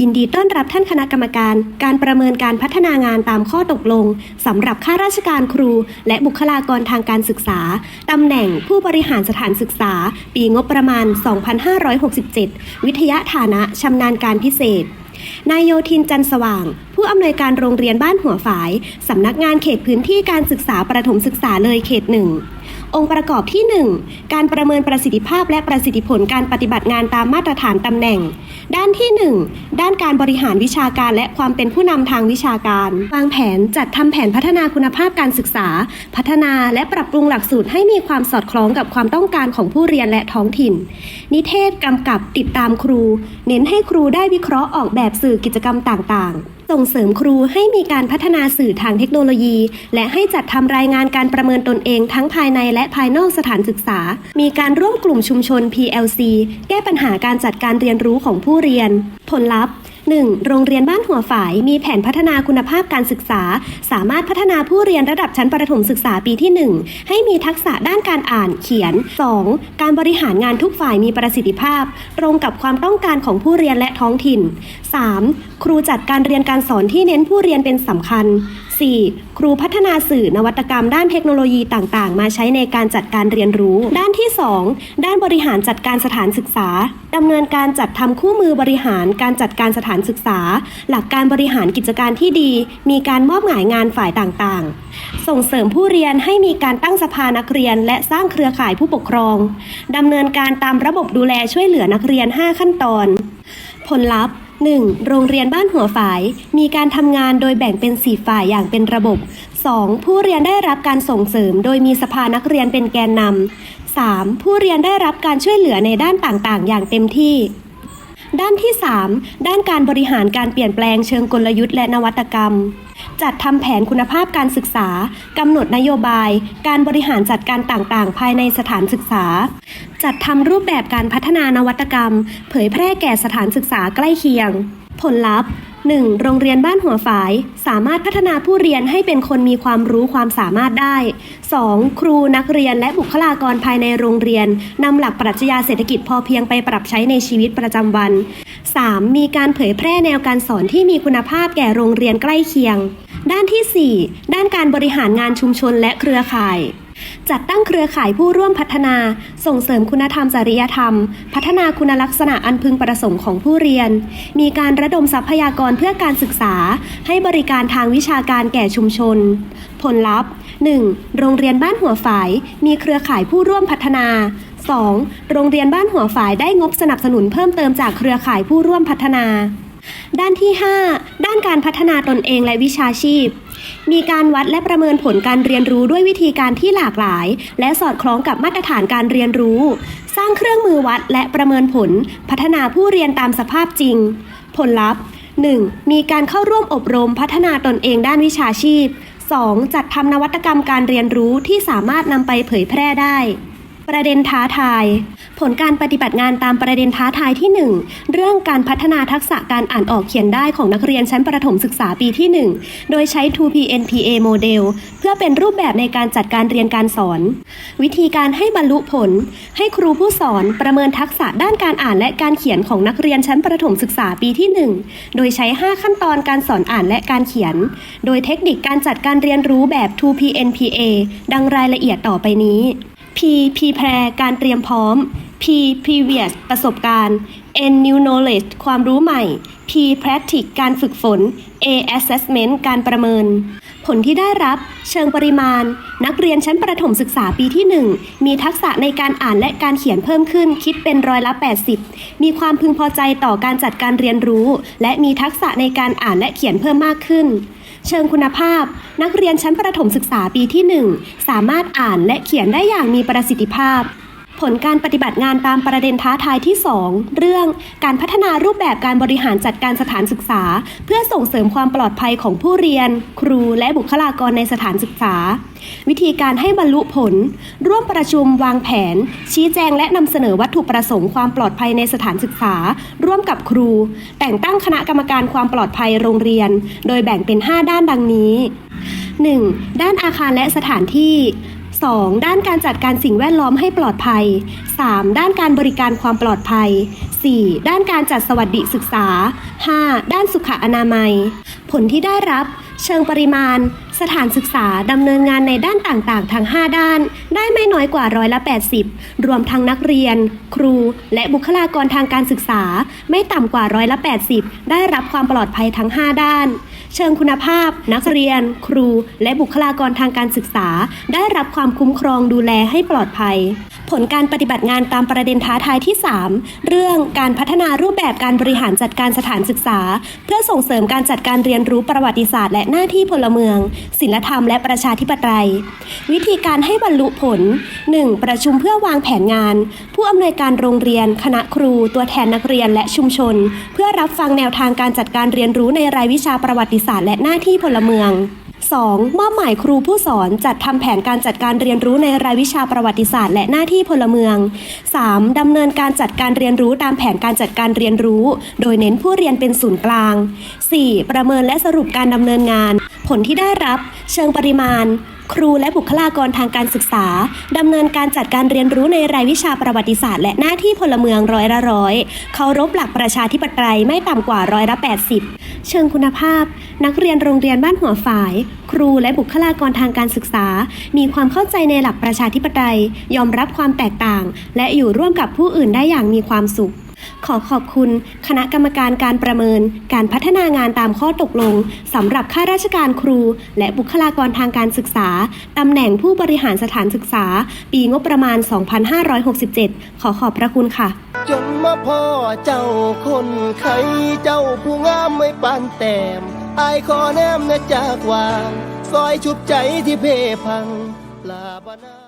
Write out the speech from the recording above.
ยินดีต้อนรับท่านคณะกรรมการ การประเมินการพัฒนางานตามข้อตกลงสำหรับข้าราชการครู และบุคลากรทางการศึกษาตำแหน่งผู้บริหารสถานศึกษา ปีงบประมาณ 2567 วิทยาฐานะชำนาญการพิเศษ นายโยทินจันสว่าง ผู้อำนวยการโรงเรียนบ้านหัวฝายสำนักงานเขตพื้นที่การศึกษาประถมศึกษาเลยเขตหนึ่ง องค์ประกอบที่ 1 การประเมินประสิทธิภาพและประสิทธิผลการปฏิบัติงานตามมาตรฐานตำแหน่ง ด้านที่ 1 ด้านการบริหารวิชาการและความเป็นผู้นำทางวิชาการวางแผนจัดทำแผนพัฒนาคุณภาพการศึกษา พัฒนาและปรับปรุงหลักสูตรให้มีความสอดคล้องกับความต้องการของผู้เรียนและท้องถิ่น นิเทศกำกับติดตามครู เน้นให้ครูได้วิเคราะห์ออกแบบสื่อกิจกรรมต่างๆส่งเสริมครูให้มีการพัฒนาสื่อทางเทคโนโลยี และให้จัดทำรายงานการประเมินตนเองทั้งภายในและภายนอกสถานศึกษา มีการร่วมกลุ่มชุมชน PLC แก้ปัญหาการจัดการเรียนรู้ของผู้เรียน ผลลัพธ์ 1. โรงเรียนบ้านหัวฝาย มีแผนพัฒนาคุณภาพการศึกษา สามารถพัฒนาผู้เรียนระดับชั้นประถมศึกษาปีที่ 1 ให้มีทักษะด้านการอ่านเขียน 2. การบริหารงานทุกฝ่ายมีประสิทธิภาพ ตรงกับความต้องการของผู้เรียนและท้องถิ่น 3. ครูจัดการเรียนการสอนที่เน้นผู้เรียนเป็นสำคัญ 4. ครูพัฒนาสื่อนวัตกรรมด้านเทคโนโลยีต่างๆ มาใช้ในการจัดการเรียนรู้ ด้านที่ 2 ด้านบริหารจัดการสถานศึกษาดำเนินการจัดทำคู่มือบริหารการจัดการสถานศึกษา หลักการบริหารกิจการที่ดี มีการมอบหมายงานฝ่ายต่างๆ ส่งเสริมผู้เรียนให้มีการตั้งสภานักเรียน และสร้างเครือข่ายผู้ปกครองดำเนินการตามระบบดูแลช่วยเหลือนักเรียน 5 ขั้นตอน ผลลัพธ์ 1. โรงเรียนบ้านหัวฝาย มีการทำงานโดยแบ่งเป็น 4 ฝ่ายอย่างเป็นระบบ 2. ผู้เรียนได้รับการส่งเสริม โดยมีสภานักเรียนเป็นแกนนำ 3. ผู้เรียนได้รับการช่วยเหลือในด้านต่างๆ อย่างเต็มที่ ด้านที่ 3 ด้านการบริหารการเปลี่ยนแปลงเชิงกลยุทธ์และนวัตกรรม จัดทำแผนคุณภาพการศึกษากำหนดนโยบาย การบริหารจัดการต่างๆ ภายในสถานศึกษา จัดทำรูปแบบการพัฒนานวัตกรรม เผยแพร่แก่สถานศึกษาใกล้เคียง ผลลัพธ์ 1. โรงเรียนบ้านหัวฝาย สามารถพัฒนาผู้เรียนให้เป็นคนมีความรู้ความสามารถได้ 2. ครูนักเรียนและบุคลากรภายในโรงเรียนนำหลักปรัชญาเศรษฐกิจพอเพียงไปปรับใช้ในชีวิตประจำวัน 3. มีการเผยแพร่แนวการสอนที่มีคุณภาพแก่โรงเรียนใกล้เคียง ด้านที่ 4 ด้านการบริหารงานชุมชนและเครือข่าย จัดตั้งเครือข่ายผู้ร่วมพัฒนา ส่งเสริมคุณธรรมจริยธรรม พัฒนาคุณลักษณะอันพึงประสงค์ของผู้เรียน มีการระดมทรัพยากรเพื่อการศึกษา ให้บริการทางวิชาการแก่ชุมชน ผลลัพธ์ 1. โรงเรียนบ้านหัวฝาย มีเครือข่ายผู้ร่วมพัฒนา 2. โรงเรียนบ้านหัวฝายได้งบสนับสนุนเพิ่มเติมจากเครือข่ายผู้ร่วมพัฒนา ด้านที่ 5 ด้านการพัฒนาตนเองและวิชาชีพ มีการวัดและประเมินผลการเรียนรู้ด้วยวิธีการที่หลากหลาย และสอดคล้องกับมาตรฐานการเรียนรู้ สร้างเครื่องมือวัดและประเมินผล พัฒนาผู้เรียนตามสภาพจริง ผลลัพธ์ 1. มีการเข้าร่วมอบรมพัฒนาตนเองด้านวิชาชีพ 2. จัดทำนวัตกรรมการเรียนรู้ที่สามารถนำไปเผยแพร่ได้ ประเด็นท้าทาย ผลการปฏิบัติงานตามประเด็นท้าทายที่ 1 เรื่องการพัฒนาทักษะการอ่านออกเขียนได้ของนักเรียนชั้นประถมศึกษาปีที่ 1 โดยใช้ 2PNPA โมเดลเพื่อเป็นรูปแบบในการจัดการเรียนการสอน วิธีการให้บรรลุผล ให้ครูผู้สอนประเมินทักษะด้านการอ่านและการเขียนของนักเรียนชั้นประถมศึกษาปีที่ 1 โดยใช้ 5 ขั้นตอนการสอนอ่านและการเขียน โดยเทคนิคการจัดการเรียนรู้แบบ 2PNPA ดังรายละเอียดต่อไปนี้ P P แพรการเตรียมพร้อม P previous ประสบการณ์ N new knowledge ความรู้ใหม่ P practice การฝึกฝน A assessment การประเมิน ผลที่ได้รับเชิงปริมาณ นักเรียนชั้นประถมศึกษาปีที่ 1 มีทักษะในการอ่านและการเขียนเพิ่มขึ้นคิดเป็นร้อยละ 80 มีความพึงพอใจต่อการจัดการเรียนรู้ และมีทักษะในการอ่านและเขียนเพิ่มมากขึ้น เชิงคุณภาพ นักเรียนชั้นประถมศึกษาปีที่ 1 สามารถอ่านและเขียนได้อย่างมีประสิทธิภาพ ผลการปฏิบัติงานตามประเด็นท้าทายที่ 2 เรื่องการพัฒนารูปแบบการบริหารจัดการสถานศึกษา เพื่อส่งเสริมความปลอดภัยของผู้เรียน ครูและบุคลากรในสถานศึกษา วิธีการให้บรรลุผล ร่วมประชุมวางแผน ชี้แจงและนำเสนอวัตถุประสงค์ความปลอดภัยในสถานศึกษา ร่วมกับครู แต่งตั้งคณะกรรมการความปลอดภัยโรงเรียน โดยแบ่งเป็น 5 ด้านดังนี้ 1. ด้านอาคารและสถานที่ 2. ด้านการจัดการสิ่งแวดล้อมให้ปลอดภัย 3. ด้านการบริการความปลอดภัย 4. ด้านการจัดสวัสดิศึกษา 5. ด้านสุขอนามัย ผลที่ได้รับ เชิงปริมาณ สถานศึกษาดำเนินงานในด้านต่างๆ ทั้ง 5 ด้าน ได้ไม่น้อยกว่าร้อยละ 80 รวมทั้งนักเรียน ครู และบุคลากรทางการศึกษา ไม่ต่ำกว่าร้อยละ 80 ได้รับความปลอดภัยทั้ง 5 ด้าน เชิงคุณภาพ นักเรียน ครู และบุคลากรทางการศึกษา ได้รับความคุ้มครองดูแลให้ปลอดภัย ผลการปฏิบัติงานตามประเด็นท้าทายที่ 3 เรื่องการพัฒนารูปแบบการบริหารจัดการสถานศึกษา เพื่อส่งเสริมการจัดการเรียนรู้ประวัติศาสตร์และหน้าที่พลเมือง ศิลธรรมและประชาธิปไตย วิธีการให้บรรลุผล 1. ประชุมเพื่อวางแผนงาน ผู้อำนวยการโรงเรียน คณะครู ตัวแทนนักเรียนและชุมชน เพื่อรับฟังแนวทางการจัดการเรียนรู้ในรายวิชาประวัติศาสตร์และหน้าที่พลเมือง 2. มอบหมายครูผู้สอนจัดทำแผนการจัดการเรียนรู้ในรายวิชาประวัติศาสตร์ และหน้าที่พลเมือง 3. ดำเนินการจัดการเรียนรู้ตามแผนการจัดการเรียนรู้ โดยเน้นผู้เรียนเป็นศูนย์กลาง 4. ประเมินและสรุปการดำเนินงาน ผลที่ได้รับ เชิงปริมาณ ครูและบุคลากรทางการศึกษาดำเนินการจัดการเรียนรู้ในรายวิชาประวัติศาสตร์ และหน้าที่พลเมืองร้อยละร้อยเคารพหลักประชาธิปไตยไม่ต่ำกว่าร้อยละ 80 เชิงคุณภาพ นักเรียนโรงเรียนบ้านหัวฝาย ครูและบุคลากรทางการศึกษา มีความเข้าใจในหลักประชาธิปไตย ยอมรับความแตกต่าง และอยู่ร่วมกับผู้อื่นได้อย่างมีความสุข ขอขอบคุณ คณะกรรมการการประเมิน การพัฒนางานตามข้อตกลงสำหรับข้าราชการครู และบุคลากรทางการศึกษาตำแหน่งผู้บริหารสถานศึกษา ปีงบประมาณ 2567 ขอขอบพระคุณค่ะ จนมาพ่อเจ้าคนไข้เจ้าผู้งามไม่ปานแต้มอายขอแนมนะจากวาง ซอยชุบใจที่เพพังลาบานา